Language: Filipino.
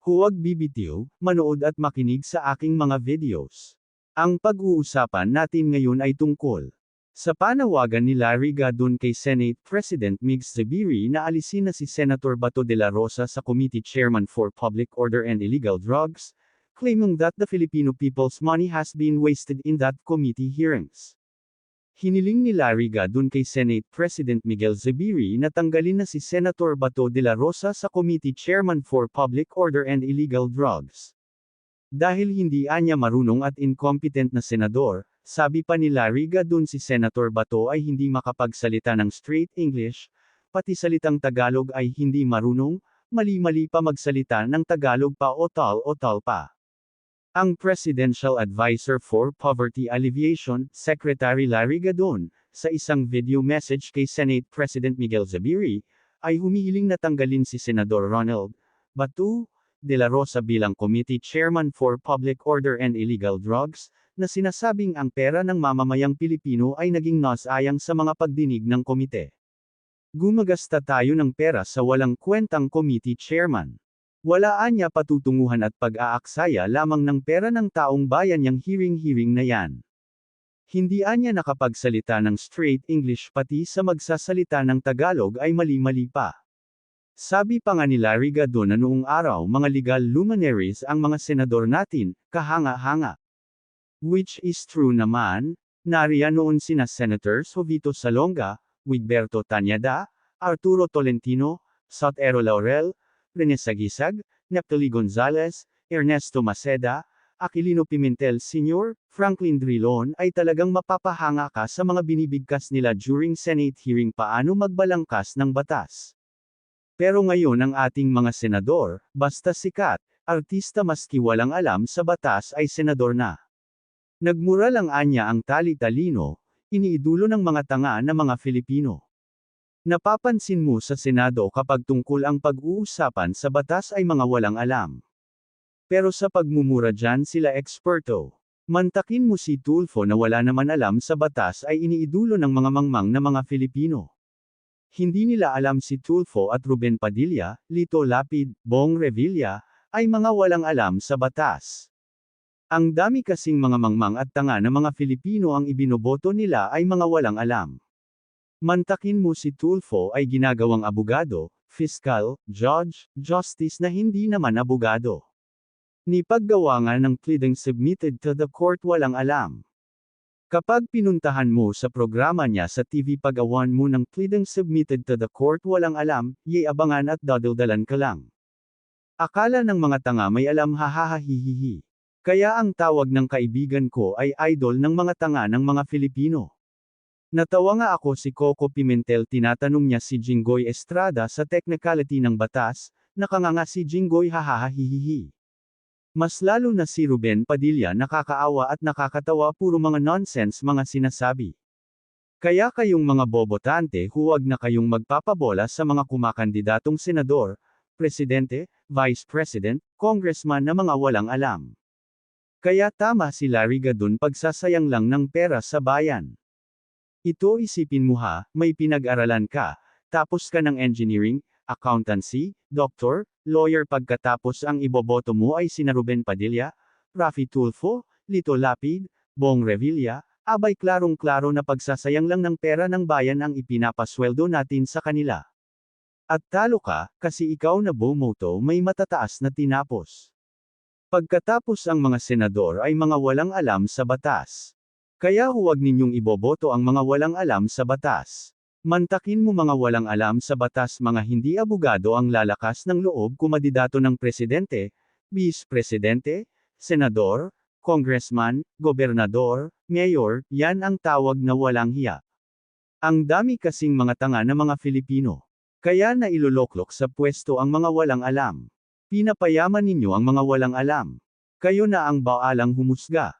Huwag bibitiw, manood at makinig sa aking mga videos. Ang pag-uusapan natin ngayon ay tungkol sa panawagan ni Larry Gadon kay Senate President Migs Zubiri na alisin na si Senator Bato de la Rosa sa Committee Chairman for Public Order and Illegal Drugs, claiming that the Filipino people's money has been wasted in that committee hearings. Hiniling ni Larry Gadon kay Senate President Miguel Zubiri na tanggalin na si Senator Bato de la Rosa sa Committee Chairman for Public Order and Illegal Drugs. Dahil hindi anya marunong at incompetent na senador, sabi pa ni Larry Gadon si Senator Bato ay hindi makapagsalita ng straight English, pati salitang Tagalog ay hindi marunong, mali-mali pa magsalita ng Tagalog pa o tal o tal pa. Ang Presidential Advisor for Poverty Alleviation, Secretary Larry Gadon, sa isang video message kay Senate President Miguel Zubiri, ay humihiling na tanggalin si Senador Ronald Batu de la Rosa bilang Committee Chairman for Public Order and Illegal Drugs, na sinasabing ang pera ng mamamayang Pilipino ay naging nasayang sa mga pagdinig ng komite. Gumagasta tayo ng pera sa walang kwentang committee chairman. Walaan niya patutunguhan at pag-aaksaya lamang ng pera ng taong bayan yang hearing-hearing na yan. Hindi anya nakapagsalita ng straight English pati sa magsasalita ng Tagalog ay mali-mali pa. Sabi pa nga ni Larry Gadon na noong araw mga legal luminaries ang mga senador natin, kahanga-hanga. Which is true naman, nariyan noon sina Senators Jovito Salonga, Wigberto Tanyada, Arturo Tolentino, Sotero Laurel, Rene Sagisag, Neptali Gonzalez, Ernesto Maceda, Aquilino Pimentel Sr., Franklin Drilon ay talagang mapapahanga ka sa mga binibigkas nila during Senate hearing paano magbalangkas ng batas. Pero ngayon ang ating mga senador, basta sikat, artista maski walang alam sa batas ay senador na. Nagmura lang anya ang tali-talino, iniidulo ng mga tanga na mga Filipino. Napapansin mo sa Senado kapag tungkol ang pag-uusapan sa batas ay mga walang alam. Pero sa pagmumura dyan sila eksperto. Mantakin mo si Tulfo na wala naman alam sa batas ay iniidulo ng mga mangmang na mga Filipino. Hindi nila alam si Tulfo at Ruben Padilla, Lito Lapid, Bong Revilla, ay mga walang alam sa batas. Ang dami kasing mga mangmang at tanga na mga Filipino ang ibinoboto nila ay mga walang alam. Mantakin mo si Tulfo ay ginagawang abogado, fiscal, judge, justice na hindi naman abogado. Ni paggawa nga ng pleading submitted to the court walang alam. Kapag pinuntahan mo sa programa niya sa TV pagawan mo ng pleading submitted to the court walang alam, yay abangan at dadaldalan ka lang. Akala ng mga tanga may alam hahahihihi. Kaya ang tawag ng kaibigan ko ay idol ng mga tanga ng mga Filipino. Natawa nga ako si Coco Pimentel tinatanong niya si Jinggoy Estrada sa technicality ng batas, nakanganga si Jinggoy hahahihihi. Mas lalo na si Ruben Padilla nakakaawa at nakakatawa puro mga nonsense mga sinasabi. Kaya kayong mga bobotante huwag na kayong magpapabola sa mga kumakandidatong senador, presidente, vice president, congressman na mga walang alam. Kaya tama si Larry Gadon pagsasayang lang ng pera sa bayan. Ito isipin mo ha, may pinag-aralan ka, tapos ka ng engineering, accountancy, doctor, lawyer pagkatapos ang iboboto mo ay sina Ruben Padilla, Rafi Tulfo, Lito Lapid, Bong Revilla, abay klarong-klaro na pagsasayang lang ng pera ng bayan ang ipinapasweldo natin sa kanila. At talo ka, kasi ikaw na bumoto may matataas na tinapos. Pagkatapos ang mga senador ay mga walang alam sa batas. Kaya huwag ninyong iboboto ang mga walang alam sa batas. Mantakin mo mga walang alam sa batas mga hindi abogado ang lalakas ng loob kumandidato ng presidente, vice-presidente, senador, congressman, gobernador, mayor, yan ang tawag na walang hiya. Ang dami kasing mga tanga na mga Filipino. Kaya na iloloklok sa pwesto ang mga walang alam. Pinapayaman ninyo ang mga walang alam. Kayo na ang baalang humusga.